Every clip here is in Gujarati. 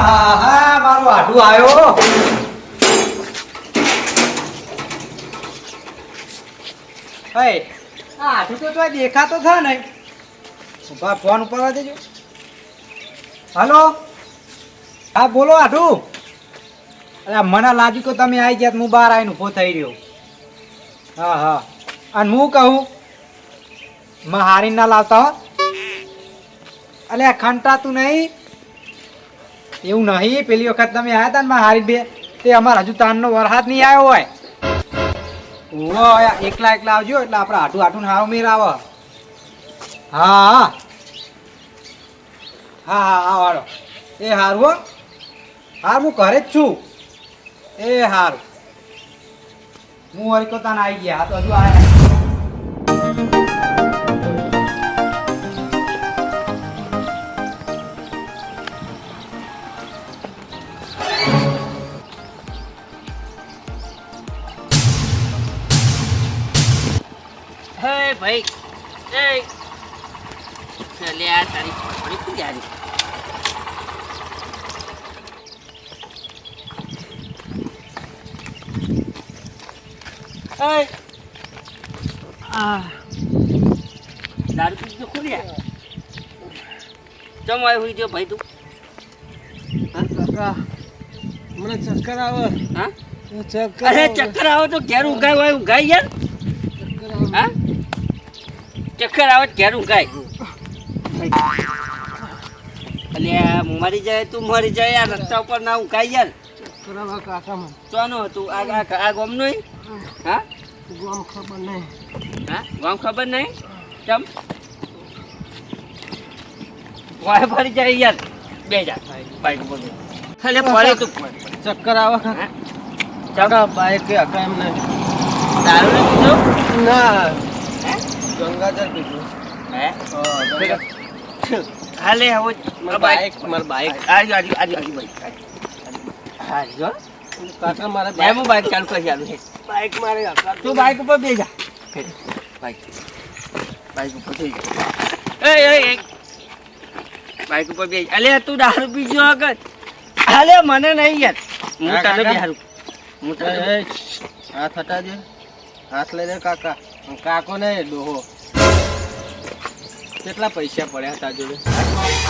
હા હા મારો આઢું આવ્યો. હે, આ આઢું તો તોય દેખાતો થા ને. ઊભા, ફોન ઉપાડવા દેજો. હલો? હા, બોલો આઢું અરે મને લાગ્યું કે તમે આવી ગયા તો હું બહાર આવીને ઊભો થઈ રહ્યો. હા હા. અને હું કહું માં હારી ના લાવતા હો. અલે ખંટાતું નહીં. એવું નહીં, પેલી વખત તમે આવ્યા હતા ને માં હારી બે, તે અમારે હજુ તાનનો વરસાદ નહીં આવ્યો હોય. ઓ એકલા એકલા આવજો એટલે આપણે આટું આટું હારો મેર આવે. હા. હા હા હા હા વાળો. એ હારું હો. હા હું ઘરે જ છું. એ હારું. હું તો આવી ગયા તો હજુ આવ્યા ભાઈ. એ. ચાલે આ તારી પડી યારી એ. આ. દારૂ પીજો ખોલ્યા ચમ આવ્યો હોય જો ભાઈ તું? કાકા. મને ચક્કર આવે. હા? ચક્કર અરે આવે. ચક્કર આવે તો ઘેર ઉગાય હોય ઉગાય યાર. આવે. ચક્કર આવે ઘેર ઉગાય અલ્યા મરી જાય તું મરી જાય યાર રસ્તા ઉપર ના ઉગાય યાર. ચક્કર ચોનું હતું? આ આ આ ગોમનું હા? ગામ ખબર નહીં. હા? ગોમ ખબર નહીં? ચમ વાય ફરી જાય યાર. બે જા. બાઈક ઉપર બે. અલે પડે તું. ચક્કર આવે. કાકા હા? બાઈક કે એમ નહીં. દારૂ ને ના. હે ગંગાજળ પીધું હે હા, ગંગા- હાલે હવે મારું બાઈક મારું બાઈક આજુ આજુ આજુ આજુ ભાઈ હાજો કાકા મારે બે હું બાઈક ચાલુ કરી ચાલુ છે બાઈક મારે હકા તું બાઈક ઉપર બે જા બાઈક બાઈક ઉપર થઈ જા એ એ એ બાઈક ઉપર બે જા. અલે તું દારૂ પીજો આગળ અલે મને નહીં યાર હું હા, તને કાકા. બિહારું હું તને એ, એ, હાથ હટા દે હાથ લઈ દે કાકા કાકો ને ડોહો. કેટલા પૈસા પડ્યા હતા જોડે?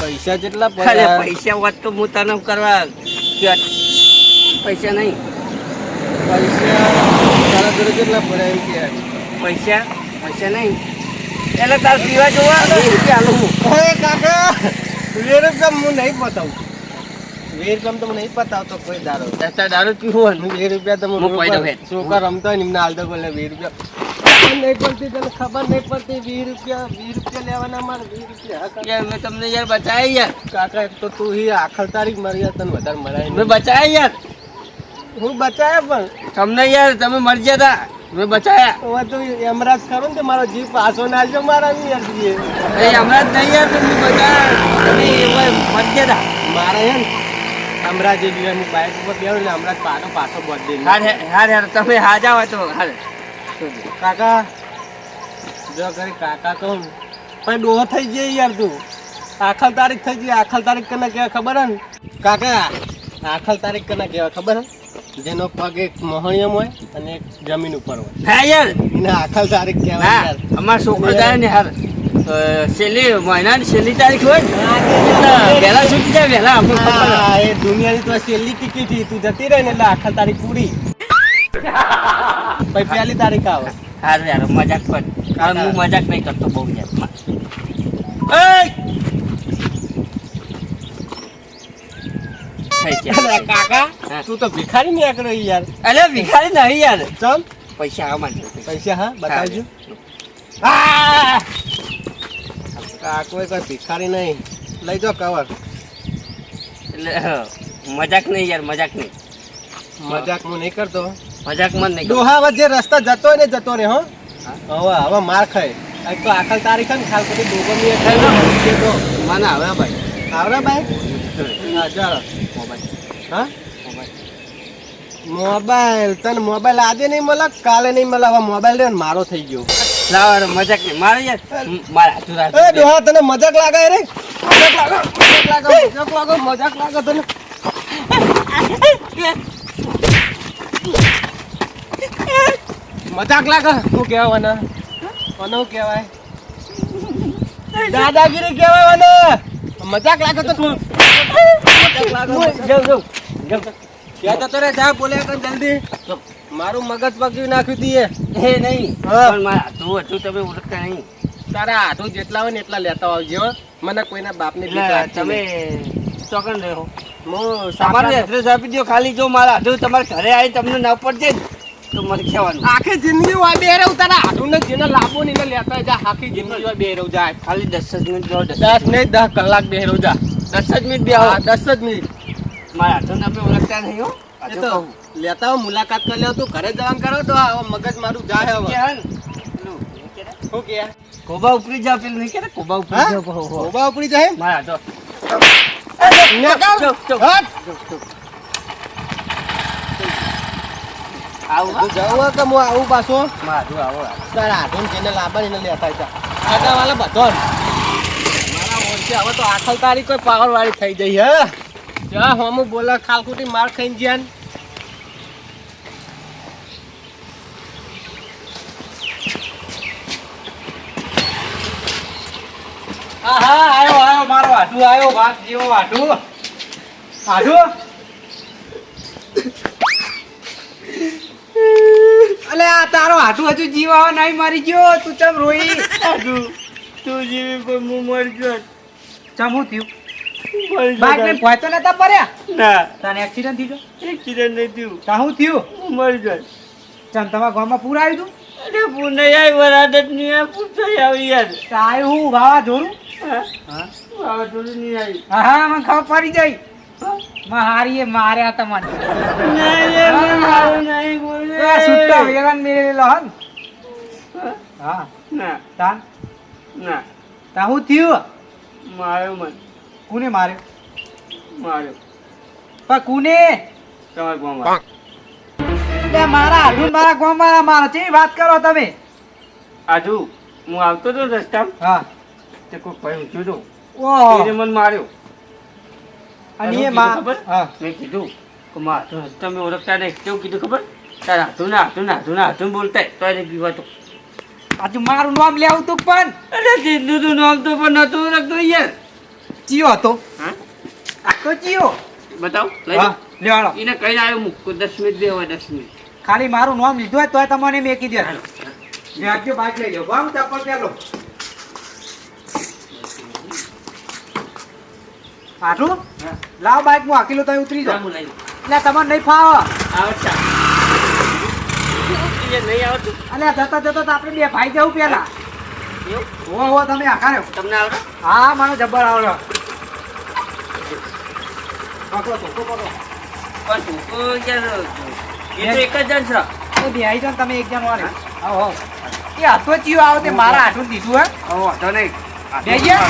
પૈસા જેટલા પડ્યા? પૈસા વાત તો હું તને કરવા પૈસા નહીં. પૈસા તારા જોડે કેટલા પડ્યા એમ કે. પૈસા? પૈસા નહીં. એટલે તાર પીવા જોવા બે રૂપિયા આલું હું ઓય કાકા વીર કમ હું નહીં બતાવું વીર કમ તો હું નહીં પતાવતો કોઈ દારો દારૂ પીવું બે રૂપિયા તો હું છોકરા રમતો હોય ને એમને હાલતો બોલે બે રૂપિયા ખબર નહીં પડતી તને ખબર નહીં પડતી વીસ રૂપિયા વીસ રૂપિયા લેવાના મારે વીસ રૂપિયા હા યાર મેં તમને યાર બચાવી યાર. કાકા એક તો તું હી આખર તારીખ મરી યાર તને વધારે મરાય મેં બચાયા યાર. હું બચાયા પણ. તમને યાર તમે મરી ગયા હતા મેં બચાયા. હવે તું એમરાજ ખરો ને મારો જીવ પાછો નાખજો મારા ની અરજીએ અરે હમણાં જ નહીં યાર તમે બચાયા. તમે એવા મરી ગયા હતા મારે હે ને અમરાજ એ હું બાઇક ઉપર બેઠો ને અમરાજ પાછો પાછો બર્થડે હાર હે- હાર તમે હાજા હોય તો હાર કાકા જો કરી કાકા કહું પણ ડોહો થઈ જાય યાર તું. આખલ તારીખ થઈ ગઈ આખલ તારીખ કને કેવા ખબર હે કાકા આખલ તારીખ કને કહેવાય ખબર હે? જેનો પગ એક મોહણિયમ હોય અને એક જમીન ઉપર હોય. હા યાર. એને આખલ તારીખ કહેવાય યાર. અમાર છોકરો જાય ને યાર. છેલ્લી મહિનાની છેલ્લી તારીખ હોય ને વહેલા છૂટી જાય વહેલા એ દુનિયાની તો છેલ્લી ટિકિટ. તું જતી રહે ને એટલે આખલ તારીખ પૂરી. પછી પહેલી તારીખ આવે. હાર યાર મજાક કર. કારણ હું મજાક નહીં કરતો બહુ યાર! અરે કાકા તું તો ભિખારી નહીં આકડો યાર. અલે ભિખારી નહીં યાર. ચલ પૈસા આવા માંડે પૈસા હા બતાવજો. આ! કાકો કોઈ ભિખારી નહીં. લઈ જાઓ કવર એટલે મજાક નહીં યાર મજાક નહીં. મજાક હું નહીં કરતો. મજાક મન નહીં. ડોહા વચ્ચે રસ્તા જતો હોય ને જતો રે હો. હવે હવે માર ખાય. આ તો આખલ તારીખ ને ખાલ પછી ડોબરની ખાય તો. મને આવે ભાઈ. આવરા ભાઈ? હા ચાલો. મોબાઈલ. હા? મોબાઈલ. મોબાઈલ. તને મોબાઈલ આજે નહીં મળે કાલે નહીં મળે? હવે મોબાઈલ રે ને મારો થઈ ગયો. લાવર મજાક નહીં. મારે યાર મારા હાથું એ ડોહા તને મજાક લાગે રે? મજાક લાગે મજાક લાગે મજાક લાગે મજાક લાગે તને. મજાક લાગે? શું કહેવાના મને કહેવાય? દાદાગીરી કહેવાય મને મજાક લાગે તો તું મજાક લાગે જાઉં જાઉં જાઉં. ક્યાં જતો રે જા બોલે કર જલ્દી. મારું મગજ પકડી નાખ્યું તીએ. એ નહીં. પણ મારા હતું તમે ઓળખતા નહીં. તારા હાથું જેટલા હોય ને એટલા લેતા આવજો મને કોઈના બાપને તમે ચોકન રહ્યો હું તમારું એડ્રેસ આપી દો ખાલી જો મારા હાથું તમારે ઘરે આવી તમને ના પડશે તો મને કહેવાનું. આખી જિંદગી હોય બે રહું તારા હાથું ને જેને લાભો ને લેતા જા આખી જિંદગી હોય બે રહું જાય ખાલી દસ જ મિનિટ જો દસ નહીં દસ કલાક બે રહું જા. દસ જ મિનિટ બે હા, દસ જ મિનિટ. મારા ને આપણે ઓળખતા નહીં હો. તો લેતા મુલાકાત કરી લે તું ઘરે જવાનું કરો તો મગજ મારું જાય હવે. શું કે? કોબા ઉપરી જા પેલું નહીં કે કોબા ઉપરી હા? કોબા ઉપરી જાય મારા હાથો. ને કામ? ચૂપ, ચૂપ. હટ! આવું? જવું કે હું આવું પાછું. મારું આવો. તારા જેને લાંબા એને લેતા આટા વાળા બધો મારા ઓળખે હવે તો આખલ તારી કોઈ પાવર વાળી થઈ જઈ હે. જા હમું બોલા ખાલકુટી માર ખાઈને જ્યાં. હા હા આયો આયો મારો હાડુ આવ્યો વાત જેવો અલે આ તારો હાથું હજુ જીવાવા નહીં મારી ગયો. તું ચમ રોઈ? હાથું, તું જીવી પણ હું મરી ગયો. ચમ હું થયું બાઈક ને ભોય તો નતા પડ્યા? ના. તને એક્સિડન્ટ થયો એક્સિડન્ટ નહીં થયું. તા હું થયું? હું મરી ગયો. ચમ તમારા ગામમાં પૂર આવ્યું તું અરે નહીં આઈ વરાદત નહીં આવી યાર. તો હું વાવા જોરું હા. હા? વાવાઝોડું નહીં આવી હા હા મને ખબર પડી જાય મારી માર્યા તમને નહીં મારું નહીં બોલે. આ છૂટા વેલણ મેળવેલો હન હા ના તાન ના તા હું થયું માર્યો મન કોને માર્યો માર્યો પણ કુને તમારે ગામમાં મારા મારા ગોમારા મારા છે વાત કરો તમે આજુ હું આવતો હતો રસ્તામાં હા તે કોઈ ભાઈ ઊંચું હતો ઓહો એને મને માર્યો અને એ માં હા મેં કીધું કે માર તમે ઓળખતા નહીં કેવું કીધું ખબર તારા હાથું ના હાથું ના હાથું ના હાથું બોલતા તો એને પીવાતો. આજુ મારું નામ લેવું તું પણ. અરે કીધું તું નામ તો પણ નતું રાખતો યાર. ચિયો હતો. હા? આખો ચિયો. બતાવ લઈ હા લેવાડો એને કઈ આવ્યો મૂક દસ મિનિટ બે હોય દસ મિનિટ. ખાલી મારું નામ લીધું હોય તોય તમને મેં કીધું હાલો. મેકજો બાઈક લઈ લો બામ ચપ્પલ પહેલો. આટલું? લાવ બાઈક હું હાકી લો તો ઉતરી જાઓ. એટલે તમને નહીં ફાવો. આવડતા એ નહીં આવડતું અને જતા જતા તો આપણે બે ભાઈ જવું પેલા હો હો તમે આખા તમને આવડે? હા મને જબ્બર આવડે. પકડો તો, તો પકડો. પણ તું યાર એ તો એક જ જણ છે. તો બે તમે એક જણ વાળે. હા આવો. એ હતો ચિયો આવે તે મારા હાથું દીધું હે. હવે વાંધો નહીં. બે ગયા?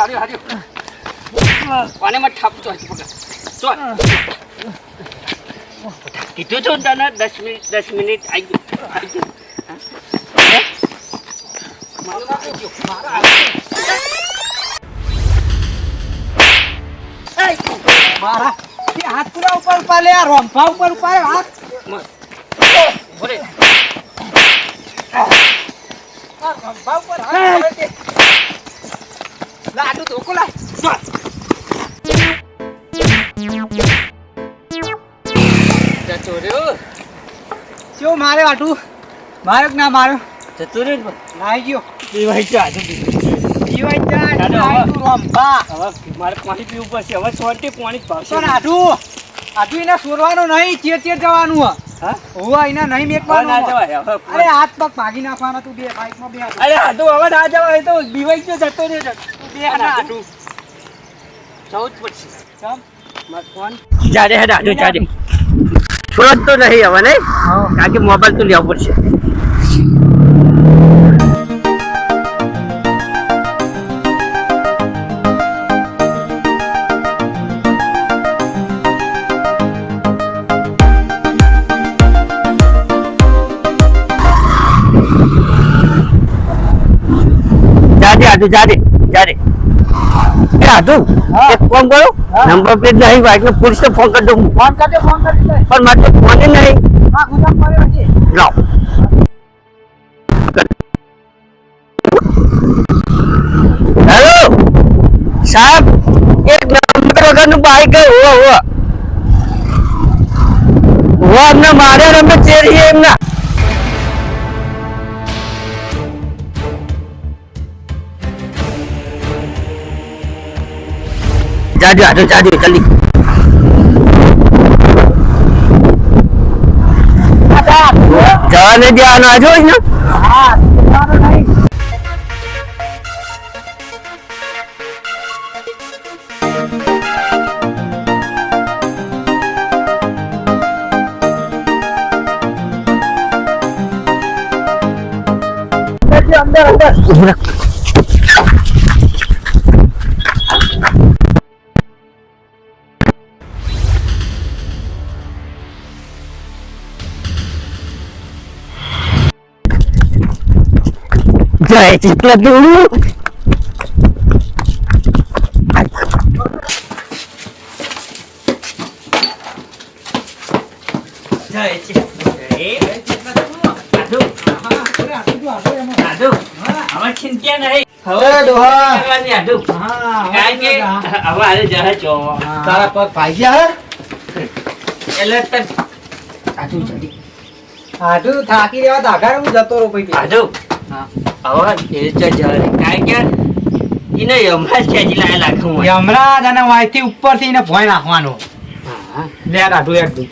હારી આજો કોને માં ઠાપતો હજી પકડ ચાલ. કીધું છું તને દસ મિનિટ દસ મિનિટ આવી ગયું આવી ગયું? મારું હાથ પૂરા ઉપર ઉપર આ રોંફા ઉપર ઉપર હાથ. બોલે. રોંફા ઉપર હાથ તે. લાય. જતો મારે આટું માર્યો કે ના માર્યો જતો રહ્યો નાઈ ગયો. દીવાઈ ચા જાય લાડુ લાઈ હવે. તું મારે પાણી પીવું પડશે. હવે સોટી પાણી જ ભાવશે આટું. આટું એને સોરવાનું નહીં ચેર ચેર જવાનું હે હા? હોવા એના નહીં મેકવાનું ના જવાય અરે હાથ પગ ભાગી નાખવાના તું બે બાઈકમાં બે. અરે હાથું હવે ના જવાય તો દીવાઈ ગયો જતો રે તું જાડે હે દાદુ જાડે છોડ તો નહીં હવે નહીં કારણ કે મોબાઈલ તો લેવો પડશે જાજે આજુ જાજે. જાજે એ એક કરો નંબર પ્લેટ નહીં બાઈક ને પોલીસ ફોન કરી દઉં ફોન કરજો ફોન કરજો. પણ મારે ફોન નહીં. હા લાવ. હેલો? સાહેબ એક નંબર વગરનું બાઈક હો હો હો અમને માર્યા અમે ચેરીએ એમના. જાજો આજો જાજો જલ્દી જવાને જ્યાં આજો જ ને હા જવાનો નહીં અંદર અંદર કે હવે હારે જહાજ જો તારા પગ ભાઈ ગયા એટલે તને આદુ જલ્દી આડું થાકી રહ્યા દાઘા હું જતો રહું પછી આદુ હવે એ તો જહાજ કારણ કે એને હમણાં જ ખેંચી લાયા લાગે હું યમરાજ અને વાયથી ઉપરથી એને ભોય નાખવાનો. હા. લે આડું એક દુ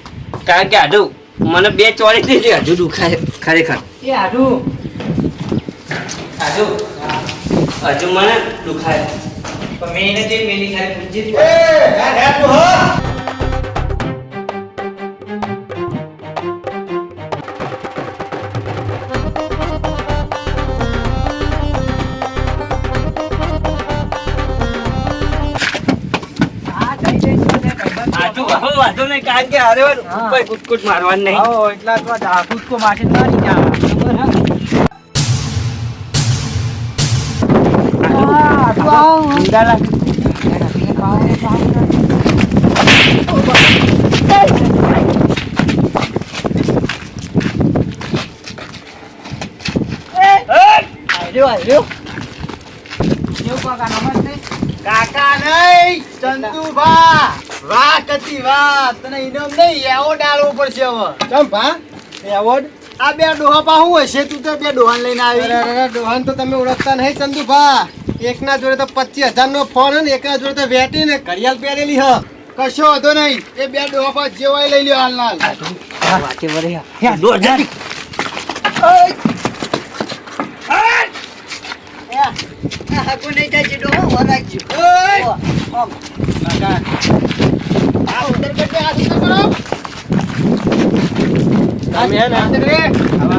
કારણ કે આદુ મને બે ચોરી થઈ ગઈ હજુ દુખાય ખરેખર. એ આડું આદુ હજુ મને દુખાય. પણ મેં એને જે મેલી ખાલી પૂછી કારણ કે હારે હા. ઉપર કુટકુટ મારવાનું નહીં આવો એટલા તો જાગૃત કો માથે ના નહીં જા ખબર હા ઊંધા લાગે. કાકા નહીં ચંદુભા વાહ કચી વાહ તને ઇનામ નહીં એવોર્ડ આલવો પડશે હવે. ચમ ભા એવોર્ડ આ બે ડોહા પા હું હશે? તું તો બે ડોહાન લઈને આવી. અરે ડોહાન તો તમે ઓળખતા નહીં ચંદુભા. એકના જોડે તો પચીસ હજાર નો ફોન હે એકના જોડે તો વેટી ને ઘડિયાળ પહેરેલી હ. કશો વાંધો નહીં. એ બે ડોહા પા જેવાય લઈ લ્યો હાલ હાલ. વાંચે વળે આ. દોડ જલ્દી. તમે હે ને હવે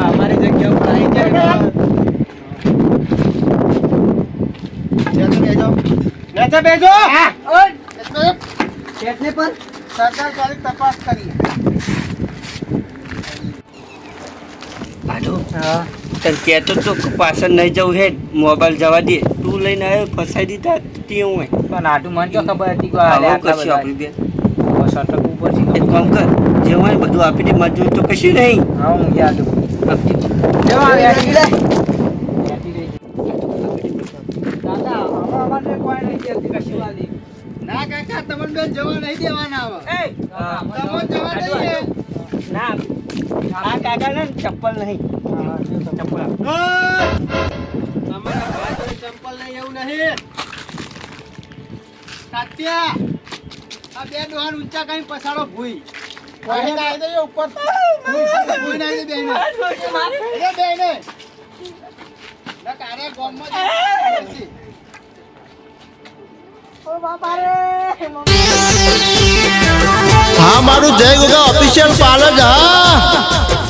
અમારી જગ્યા ઉપર આવી જાય નેચે બેજો શેઠને સરકાર તારીખ તપાસ કરી તને કહેતો તો પાછળ નહીં જવું હે. મોબાઈલ જવા દે તું લઈને આવ્યો ફસાઈ દીધા તે હું પણ આટલું મને ખબર હતી કે આવું બે? સટક ઉપર છે. એક કામ કર જે હોય બધું આપી દે મજૂર તો કશું નહીં. હા હું યાદ આપી દે. નહીં. ના કાકા તમને બેન જવા નહીં દેવાના હવે. હા. તમે જવા દઈએ. ના આ કાકા ને ચપ્પલ નહીં. ચપ્પલ. તમારા ભાઈ ચંપલ નહીં એવું નહીં. તાત્યા આ બે ડોહાન ઊંચા કરીને પછાડો ભૂઈ. નાઈ દે ઉપર ભૂઈ નાઈ દે બેને. એ બેને. ના કારે ગોમમાં હા મારું જય ગોગા ઓફિશિયલ પાર્લર હા.